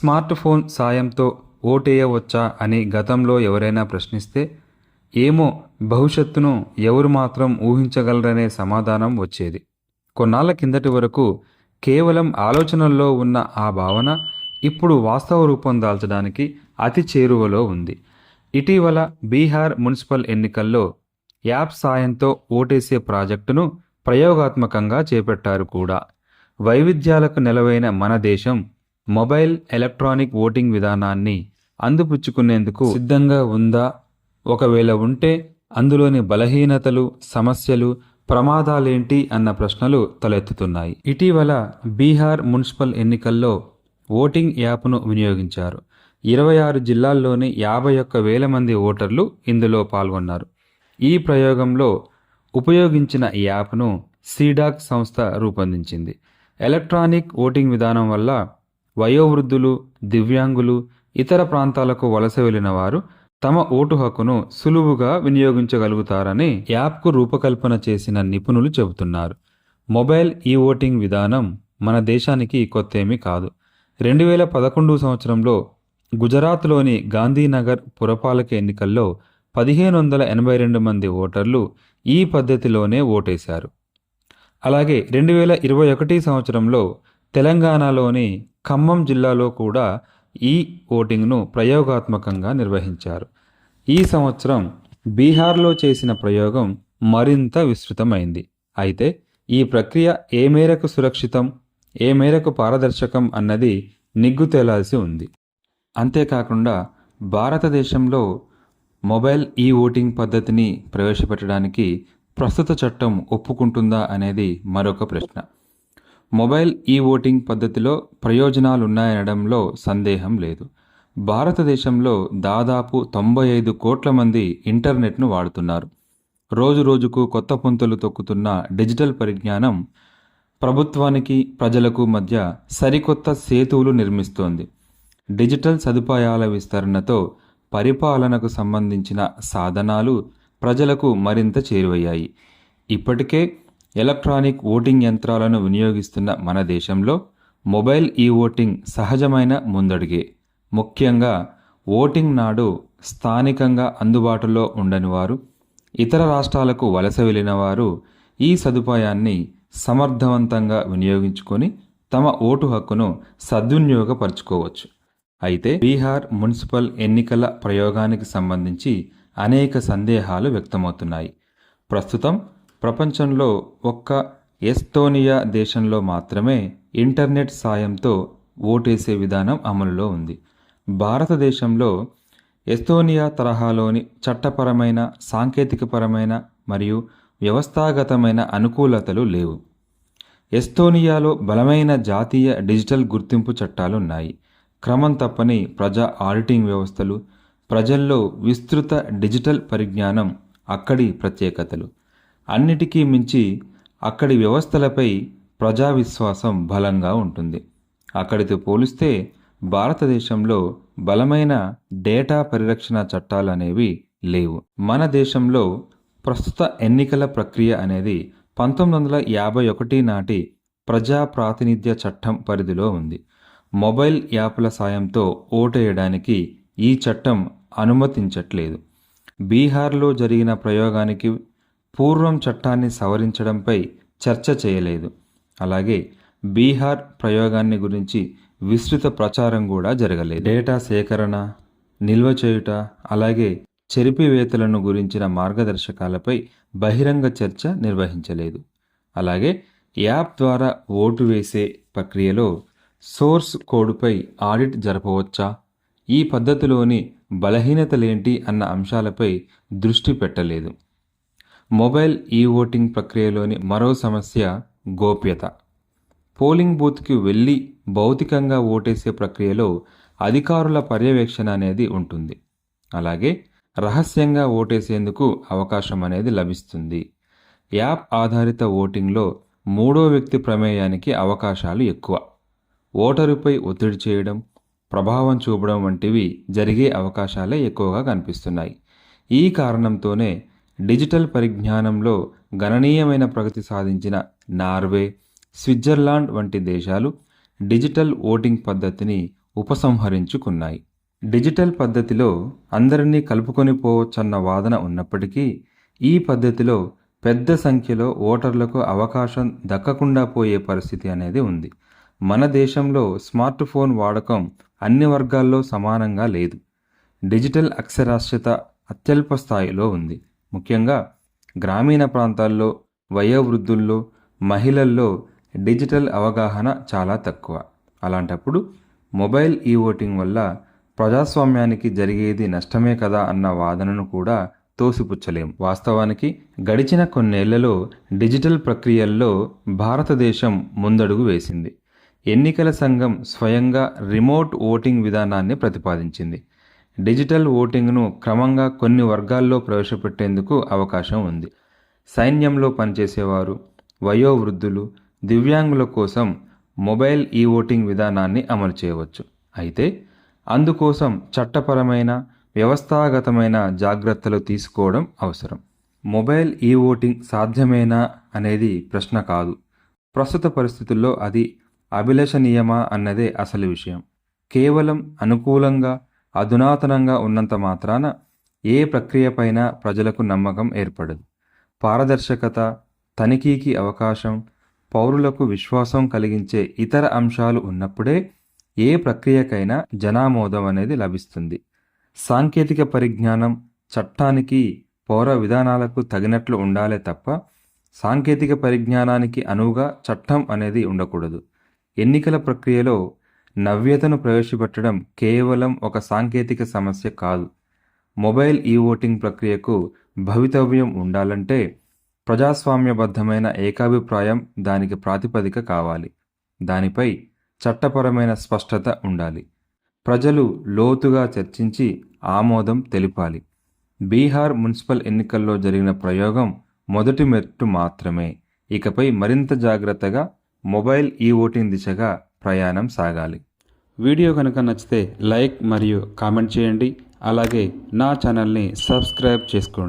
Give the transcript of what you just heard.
Smart phone సాయంతో ఓటేయవచ్చా అని గతంలో ఎవరైనా ప్రశ్నిస్తే ఏమో భవిష్యత్తును ఎవరు మాత్రం ఊహించగలరనే సమాధానం వచ్చేది. కొన్నాళ్ళ కిందటి వరకు కేవలం ఆలోచనల్లో ఉన్న ఆ భావన ఇప్పుడు వాస్తవ రూపం దాల్చడానికి అతి చేరువలో ఉంది. ఇటీవల బీహార్ మున్సిపల్ ఎన్నికల్లో యాప్ సాయంతో ఓటేసే ప్రాజెక్టును ప్రయోగాత్మకంగా చేపట్టారు కూడా. వైవిధ్యాలకు నెలవైన మన దేశం మొబైల్ ఎలక్ట్రానిక్ ఓటింగ్ విధానాన్ని అందిపుచ్చుకునేందుకు సిద్ధంగా ఉందా? ఒకవేళ ఉంటే అందులోని బలహీనతలు సమస్యలు ప్రమాదాలేంటి అన్న ప్రశ్నలు తలెత్తుతున్నాయి. ఇటీవల బీహార్ మున్సిపల్ ఎన్నికల్లో ఓటింగ్ యాప్ను వినియోగించారు. ఇరవై ఆరు జిల్లాల్లోని యాభై ఒక్క వేల మంది ఓటర్లు ఇందులో పాల్గొన్నారు. ఈ ప్రయోగంలో ఉపయోగించిన ఈ యాప్ను సీడాక్ సంస్థ రూపొందించింది. ఎలక్ట్రానిక్ ఓటింగ్ విధానం వల్ల వయోవృద్ధులు దివ్యాంగులు ఇతర ప్రాంతాలకు వలస వెళ్ళిన వారు తమ ఓటు హక్కును సులువుగా వినియోగించగలుగుతారని యాప్కు రూపకల్పన చేసిన నిపుణులు చెబుతున్నారు. మొబైల్ ఈ ఓటింగ్ విధానం మన దేశానికి కొత్తేమీ కాదు. రెండు వేల పదకొండు సంవత్సరంలో గుజరాత్లోని గాంధీనగర్ పురపాలక ఎన్నికల్లో పదిహేను వందల ఎనభై రెండు మంది ఓటర్లు ఈ పద్ధతిలోనే ఓటేశారు. అలాగే రెండు వేల ఇరవై ఒకటి సంవత్సరంలో తెలంగాణలోని ఖమ్మం జిల్లాలో కూడా ఈ ఓటింగ్ను ప్రయోగాత్మకంగా నిర్వహించారు. ఈ సంవత్సరం బీహార్లో చేసిన ప్రయోగం మరింత విస్తృతమైంది. అయితే ఈ ప్రక్రియ ఏ మేరకు సురక్షితం ఏ మేరకు పారదర్శకం అన్నది నిగ్గు తేలాల్సి ఉంది. అంతేకాకుండా భారతదేశంలో మొబైల్ ఈ ఓటింగ్ పద్ధతిని ప్రవేశపెట్టడానికి ప్రస్తుత చట్టం ఒప్పుకుంటుందా అనేది మరొక ప్రశ్న. మొబైల్ ఈ ఓటింగ్ పద్ధతిలో ప్రయోజనాలున్నాయనడంలో సందేహం లేదు. భారతదేశంలో దాదాపు తొంభై ఐదు కోట్ల మంది ఇంటర్నెట్ను వాడుతున్నారు. రోజు రోజుకు కొత్త పుంతలు తొక్కుతున్న డిజిటల్ పరిజ్ఞానం ప్రభుత్వానికి ప్రజలకు మధ్య సరికొత్త సేతువులు నిర్మిస్తోంది. డిజిటల్ సదుపాయాల విస్తరణతో పరిపాలనకు సంబంధించిన సాధనాలు ప్రజలకు మరింత చేరువయ్యాయి. ఇప్పటికే ఎలక్ట్రానిక్ ఓటింగ్ యంత్రాలను వినియోగిస్తున్న మన దేశంలో మొబైల్ ఈ ఓటింగ్ సహజమైన ముందడుగే. ముఖ్యంగా ఓటింగ్ నాడు స్థానికంగా అందుబాటులో ఉండని వారు ఇతర రాష్ట్రాలకు వలస వెళ్ళిన వారు ఈ సదుపాయాన్ని సమర్థవంతంగా వినియోగించుకొని తమ ఓటు హక్కును సద్వినియోగపరచుకోవచ్చు. అయితే బీహార్ మున్సిపల్ ఎన్నికల ప్రయోగానికి సంబంధించి అనేక సందేహాలు వ్యక్తమవుతున్నాయి. ప్రస్తుతం ప్రపంచంలో ఒక్క ఎస్తోనియా దేశంలో మాత్రమే ఇంటర్నెట్ సాయంతో ఓటేసే విధానం అమలులో ఉంది. భారతదేశంలో ఎస్తోనియా తరహాలోని చట్టపరమైన సాంకేతికపరమైన మరియు వ్యవస్థాగతమైన అనుకూలతలు లేవు. ఎస్తోనియాలో బలమైన జాతీయ డిజిటల్ గుర్తింపు చట్టాలున్నాయి. క్రమం తప్పని ప్రజా ఆడిటింగ్ వ్యవస్థలు ప్రజల్లో విస్తృత డిజిటల్ పరిజ్ఞానం అక్కడి ప్రత్యేకతలు. అన్నిటికీ మించి అక్కడి వ్యవస్థలపై ప్రజా విశ్వాసం బలంగా ఉంటుంది. అక్కడితో పోలిస్తే భారతదేశంలో బలమైన డేటా పరిరక్షణ చట్టాలు అనేవి లేవు. మన దేశంలో ప్రస్తుత ఎన్నికల ప్రక్రియ అనేది పంతొమ్మిది వందల యాభై ఒకటి నాటి ప్రజా ప్రాతినిధ్య చట్టం పరిధిలో ఉంది. మొబైల్ యాప్ల సాయంతో ఓటేయడానికి ఈ చట్టం అనుమతించట్లేదు. బీహార్లో జరిగిన ప్రయోగానికి పూర్వం చట్టాన్ని సవరించడంపై చర్చ చేయలేదు. అలాగే బీహార్ ప్రయోగాన్ని గురించి విస్తృత ప్రచారం కూడా జరగలేదు. డేటా సేకరణ నిల్వ చేయుట అలాగే చెరిపివేతలను గురించిన మార్గదర్శకాలపై బహిరంగ చర్చ నిర్వహించలేదు. అలాగే యాప్ ద్వారా ఓటు వేసే ప్రక్రియలో సోర్స్ కోడ్పై ఆడిట్ జరపవచ్చా? ఈ పద్ధతిలోని బలహీనతలేంటి అన్న అంశాలపై దృష్టి పెట్టలేదు. మొబైల్ ఈ ఓటింగ్ ప్రక్రియలోని మరో సమస్య గోప్యత. పోలింగ్ బూత్కి వెళ్ళి భౌతికంగా ఓటేసే ప్రక్రియలో అధికారుల పర్యవేక్షణ అనేది ఉంటుంది. అలాగే రహస్యంగా ఓటేసేందుకు అవకాశం అనేది లభిస్తుంది. యాప్ ఆధారిత ఓటింగ్లో మూడో వ్యక్తి ప్రమేయానికి అవకాశాలు ఎక్కువ. ఓటరుపై ఒత్తిడి చేయడం ప్రభావం చూపడం వంటివి జరిగే అవకాశాలే ఎక్కువగా కనిపిస్తున్నాయి. ఈ కారణంతోనే డిజిటల్ పరిజ్ఞానంలో గణనీయమైన ప్రగతి సాధించిన నార్వే స్విట్జర్లాండ్ వంటి దేశాలు డిజిటల్ ఓటింగ్ పద్ధతిని ఉపసంహరించుకున్నాయి. డిజిటల్ పద్ధతిలో అందరినీ కలుపుకొని పోవచ్చన్న వాదన ఉన్నప్పటికీ ఈ పద్ధతిలో పెద్ద సంఖ్యలో ఓటర్లకు అవకాశం దక్కకుండా పోయే పరిస్థితి అనేది ఉంది. మన దేశంలో స్మార్ట్ ఫోన్ వాడకం అన్ని వర్గాల్లో సమానంగా లేదు. డిజిటల్ అక్షరాస్యత అత్యల్ప స్థాయిలో ఉంది. ముఖ్యంగా గ్రామీణ ప్రాంతాల్లో వయోవృద్ధుల్లో మహిళల్లో డిజిటల్ అవగాహన చాలా తక్కువ. అలాంటప్పుడు మొబైల్ ఈ ఓటింగ్ వల్ల ప్రజాస్వామ్యానికి జరిగేది నష్టమే కదా అన్న వాదనను కూడా తోసిపుచ్చలేం. వాస్తవానికి గడిచిన కొన్నేళ్ళలో డిజిటల్ ప్రక్రియల్లో భారతదేశం ముందడుగు వేసింది. ఎన్నికల సంఘం స్వయంగా రిమోట్ ఓటింగ్ విధానాన్ని ప్రతిపాదించింది. డిజిటల్ ఓటింగ్ను క్రమంగా కొన్ని వర్గాల్లో ప్రవేశపెట్టేందుకు అవకాశం ఉంది. సైన్యంలో పనిచేసేవారు వయోవృద్ధులు దివ్యాంగుల కోసం మొబైల్ ఈ ఓటింగ్ విధానాన్ని అమలు చేయవచ్చు. అయితే అందుకోసం చట్టపరమైన వ్యవస్థాగతమైన జాగ్రత్తలు తీసుకోవడం అవసరం. మొబైల్ ఈ ఓటింగ్ సాధ్యమేనా అనేది ప్రశ్న కాదు. ప్రస్తుత పరిస్థితుల్లో అది అభిలషణీయమా అన్నదే అసలు విషయం. కేవలం అనుకూలంగా అధునాతనంగా ఉన్నంత మాత్రాన ఏ ప్రక్రియపైన ప్రజలకు నమ్మకం ఏర్పడదు. పారదర్శకత తనిఖీకి అవకాశం పౌరులకు విశ్వాసం కలిగించే ఇతర అంశాలు ఉన్నప్పుడే ఏ ప్రక్రియకైనా జనామోదం అనేది లభిస్తుంది. సాంకేతిక పరిజ్ఞానం చట్టానికి పౌర విధానాలకు తగినట్లు ఉండాలే తప్ప సాంకేతిక పరిజ్ఞానానికి అనువుగా చట్టం అనేది ఉండకూడదు. ఎన్నికల ప్రక్రియలో నవ్యతను ప్రవేశపెట్టడం కేవలం ఒక సాంకేతిక సమస్య కాదు. మొబైల్ ఈ ఓటింగ్ ప్రక్రియకు భవితవ్యం ఉండాలంటే ప్రజాస్వామ్యబద్ధమైన ఏకాభిప్రాయం దానికి ప్రాతిపదిక కావాలి. దానిపై చట్టపరమైన స్పష్టత ఉండాలి. ప్రజలు లోతుగా చర్చించి ఆమోదం తెలిపాలి. బీహార్ మున్సిపల్ ఎన్నికల్లో జరిగిన ప్రయోగం మొదటి మెట్టు మాత్రమే. ఇకపై మరింత జాగ్రత్తగా మొబైల్ ఈ ఓటింగ్ దిశగా ప్రయాణం సాగాలి. వీడియో కనుక నచ్చితే లైక్ మరియు కామెంట్ చేయండి. అలాగే నా ఛానల్ని సబ్స్క్రైబ్ చేసుకోండి.